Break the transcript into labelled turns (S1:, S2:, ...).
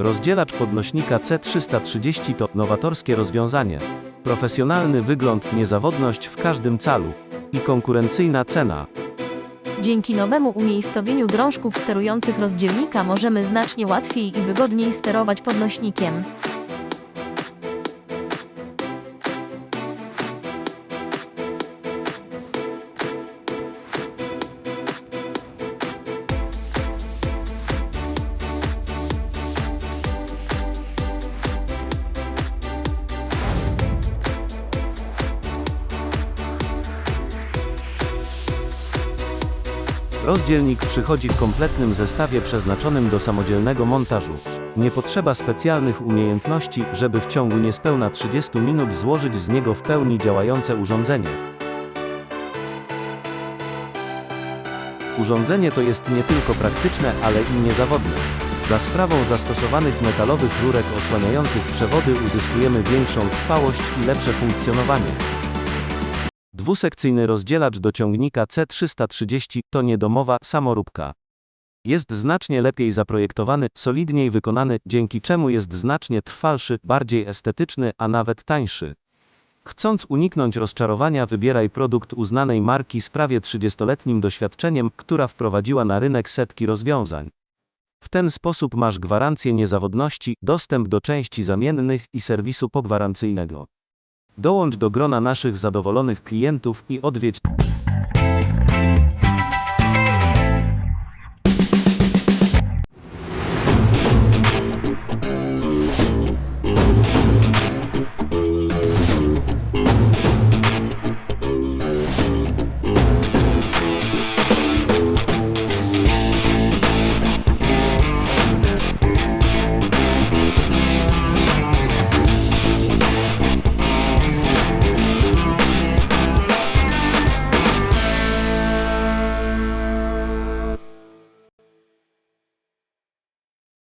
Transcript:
S1: Rozdzielacz podnośnika C330 to nowatorskie rozwiązanie. Profesjonalny wygląd, niezawodność w każdym calu i konkurencyjna cena.
S2: Dzięki nowemu umiejscowieniu drążków sterujących rozdzielnika możemy znacznie łatwiej i wygodniej sterować podnośnikiem.
S1: Rozdzielnik przychodzi w kompletnym zestawie przeznaczonym do samodzielnego montażu. Nie potrzeba specjalnych umiejętności, żeby w ciągu niespełna 30 minut złożyć z niego w pełni działające urządzenie. Urządzenie to jest nie tylko praktyczne, ale i niezawodne. Za sprawą zastosowanych metalowych rurek osłaniających przewody uzyskujemy większą trwałość i lepsze funkcjonowanie. Dwusekcyjny rozdzielacz do ciągnika C330 to niedomowa samoróbka. Jest znacznie lepiej zaprojektowany, solidniej wykonany, dzięki czemu jest znacznie trwalszy, bardziej estetyczny, a nawet tańszy. Chcąc uniknąć rozczarowania, wybieraj produkt uznanej marki z prawie 30-letnim doświadczeniem, która wprowadziła na rynek setki rozwiązań. W ten sposób masz gwarancję niezawodności, dostęp do części zamiennych i serwisu pogwarancyjnego. Dołącz do grona naszych zadowolonych klientów i odwiedź